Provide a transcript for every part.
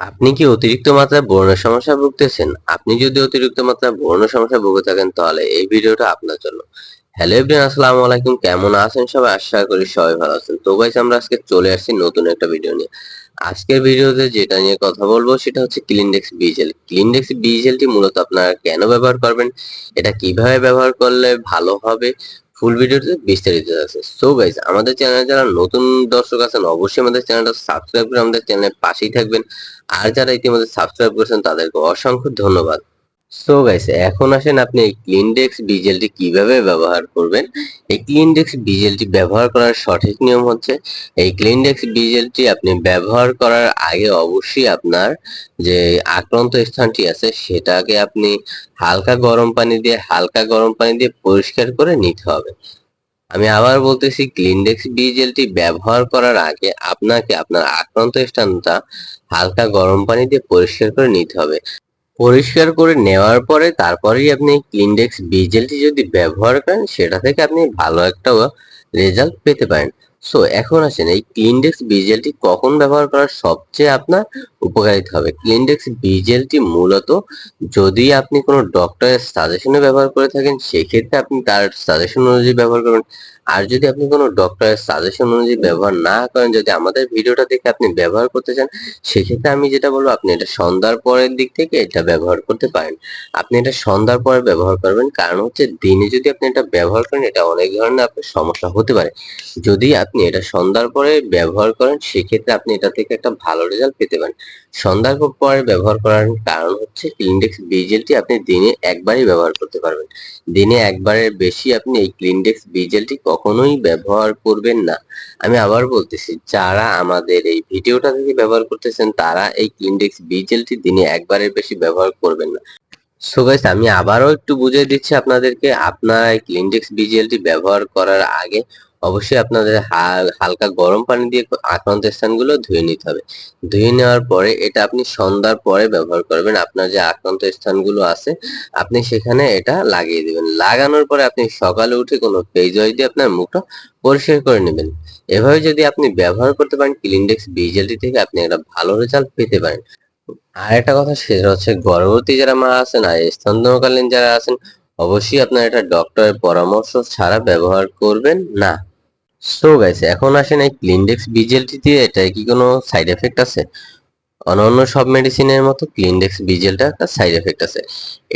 আপনি কি অতিরিক্ত মাত্রায় ব্রণের সমস্যা ভুগতেছেন? আপনি যদি অতিরিক্ত মাত্রায় ব্রণের সমস্যা ভুগে থাকেন, তাহলে এই ভিডিওটা আপনার জন্য। হ্যালো এভরিওয়ান, আসসালামু আলাইকুম। কেমন আছেন সবাই? আশা করি সবাই ভালো আছেন। তো গাইস আমরা আজকে চলে আসছি নতুন একটা ভিডিও নিয়ে। আজকের ভিডিওতে যেটা নিয়ে কথা বলব, সেটা হচ্ছে ক্লিনডেক্স বিজেল ক্লিনডেক্স বিজেলটি মূলত আপনারা কেন ব্যবহার করবেন? এটা কীভাবে ব্যবহার করলে ভালো হবে? ফুল ভিডিওতে বিস্তারিত আছে। সো গাইজ আমাদের চ্যানেলে যারা নতুন দর্শক আছেন, অবশ্যই আমাদের চ্যানেলটা সাবস্ক্রাইব করে আমাদের চ্যানেলের পাশেই থাকবেন। আর যারা ইতিমধ্যে সাবস্ক্রাইব করেছেন, তাদেরকে অসংখ্য ধন্যবাদ। সো গাইস এখন আসেন আপনি এই ক্লিনডেক্স ডিজেলটি কীভাবে ব্যবহার করবেন? এই ক্লিনডেক্স ডিজেলটি ব্যবহার করার সঠিক নিয়ম হচ্ছে, এই ক্লিনডেক্স ডিজেলটি আপনি ব্যবহার করার আগে অবশ্যই আপনার যে আক্রান্ত স্থানটি আছে, সেটাকে আপনি হালকা গরম পানি দিয়ে, হালকা গরম পানি দিয়ে পরিষ্কার করে নিতে হবে। আমি আবার বলতেছি ক্লিনডেক্স ডিজেলটি ব্যবহার করার আগে আপনাকে আপনার আক্রান্ত স্থানটা হালকা গরম পানি দিয়ে পরিষ্কার করে নিতে হবে। পরিষ্কার করে নেওয়ার পরে তারপরেই আপনি ক্লিনডেক্স বিজেলটি যদি ব্যবহার করেন, সেটা থেকে আপনি ভালো একটা রেজাল্ট পেতে পারেন। সো এখন আসেন, এই ক্লিনডেক্স বিজেলটি কখন ব্যবহার করা সবচেয়ে আপনার উপকারিতা হবে? ক্লিনডেক্স বিজেলটি মূলত যদি আপনি কোনো ডক্টরের সাজেশনে ব্যবহার করে থাকেন, সেক্ষেত্রে আপনি তার সাজেশন অনুযায়ী ব্যবহার করবেন। আর যদি আপনি কোনো ডক্টরের সাজেশন অনুযায়ী ব্যবহার না করেন, যদি আমাদের ভিডিওটা দেখে আপনি ব্যবহার করতে চান, সেক্ষেত্রে আমি যেটা বলব, আপনি এটা সন্ধ্যার পরের দিক থেকে এটা ব্যবহার করতে পারেন। আপনি এটা সন্ধ্যার পরে ব্যবহার করবেন, কারণ হচ্ছে দিনে যদি আপনি এটা ব্যবহার করেন, এটা অনেক ধরনের আপনার সমস্যা হতে পারে। যদি আপনি এটা সন্ধ্যার পরে ব্যবহার করেন, সেক্ষেত্রে আপনি এটা থেকে একটা ভালো রেজাল্ট পেতে পারেন। সন্ধ্যার পরে ব্যবহার করার কারণ হচ্ছে ক্লিনডেক্স বিজেলটি আপনি দিনে একবারই ব্যবহার করতে পারবেন। দিনে একবারের বেশি আপনি এই ক্লিনডেক্স বিজেলটি কখনোই ব্যবহার করবেন না। আমি আবার বলতেছি, যারা আমাদের এই ভিডিওটা থেকে ব্যবহার করতেছেন, তারা এই ক্লিনডেক্স বিজেলটি দিনে একবারের বেশি ব্যবহার করবেন না। সো গাইস আমি আবারও একটু বুঝিয়ে দিচ্ছি আপনাদেরকে, আপনারা এই ক্লিনডেক্স বিজেলটি ব্যবহার করার আগে অবশ্যই আপনাদের হালকা গরম পানি দিয়ে আক্রান্ত স্থানগুলো ধুয়ে নিতে হবে। ধুয়ে নেওয়ার পরে এটা আপনি সন্ধ্যার পরে ব্যবহার করবেন। আপনার যে আক্রান্ত স্থানগুলো আছে, আপনি সেখানে এটা লাগিয়ে দিবেন। লাগানোর পরে আপনি সকালে উঠে কোনো পেজ দিয়ে আপনার মুখটা পরিষ্কার করে নেবেন। এভাবে যদি আপনি ব্যবহার করতে পারেন, ক্লিনডেক্স বিজেলটি থেকে আপনি একটা ভালো রেজাল্ট পেতে পারেন। আর একটা কথা সেটা হচ্ছে, গর্ভবতী যারা মা আছেন আর স্তন্যকালীন যারা আছেন, অবশ্যই আপনার এটা ডক্টরের পরামর্শ ছাড়া ব্যবহার করবেন না। সো গাইস এখন আসেন এই ক্লিনডেক্স বিজেলটি দিয়ে এটা কি কোনো সাইড এফেক্ট আছে? অন্যান্য সব মেডিসিনের মতো ক্লিনডেক্স বিজেলটা একটা সাইড এফেক্ট আছে।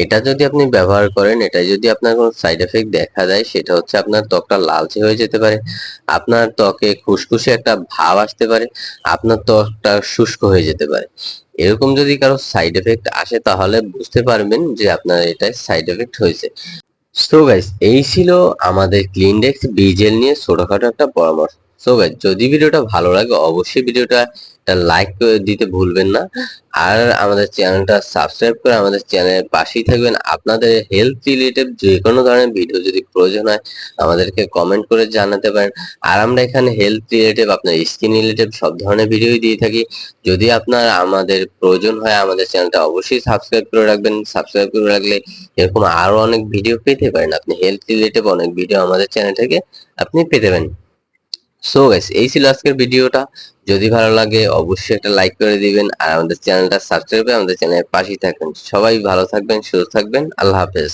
এটা যদি আপনি ব্যবহার করেন এটা যদি আপনার কোনো সাইড এফেক্ট দেখা যায়, সেটা হচ্ছে আপনার ত্বকটা লালচে হয়ে যেতে পারে, আপনার ত্বকে খুশখুশে একটা ভাব আসতে পারে, আপনার ত্বকটা শুষ্ক হয়ে যেতে পারে। এরকম যদি কারও সাইড এফেক্ট আসে, তাহলে বুঝতে পারবেন যে আপনার এটা সাইড এফেক্ট হয়েছে। সো গাইস এই ছিল আমাদের ক্লিনডেক্স বিজেল নিয়ে ছোটখাটো একটা পরামর্শ। সো গাইস যদি ভিডিওটা ভালো লাগে, অবশ্যই ভিডিওটা লাইক দিতে ভুলবেন না। আর আমাদের চ্যানেলটা সাবস্ক্রাইব করে আমাদের চ্যানেলের পাশেই থাকবেন। আপনাদের হেলথ রিলেটেড যে কোনো ধরনের ভিডিও যদি প্রয়োজন হয়, আমাদেরকে কমেন্ট করে জানাতে পারেন। আর আমরা এখানে হেলথ রিলেটেড আপনার স্কিন রিলেটেড সব ধরনের ভিডিওই দিয়ে থাকি। যদি আপনার আমাদের প্রয়োজন হয়, আমাদের চ্যানেলটা অবশ্যই সাবস্ক্রাইব করে রাখবেন। সাবস্ক্রাইব করে রাখলে এরকম আরও অনেক ভিডিও পেতে পারেন। আপনি হেলথ রিলেটেড অনেক ভিডিও আমাদের চ্যানেল থেকে আপনি পেতে পারেন। সো গাইস এই ছিল আজকের ভিডিওটা। যদি ভালো লাগে, অবশ্যই একটা লাইক করে দিবেন। আর আমাদের চ্যানেলটা সাবস্ক্রাইব করে আমাদের চ্যানেলের পাশেই থাকবেন। সবাই ভালো থাকবেন, সুস্থ থাকবেন। আল্লাহ হাফেজ।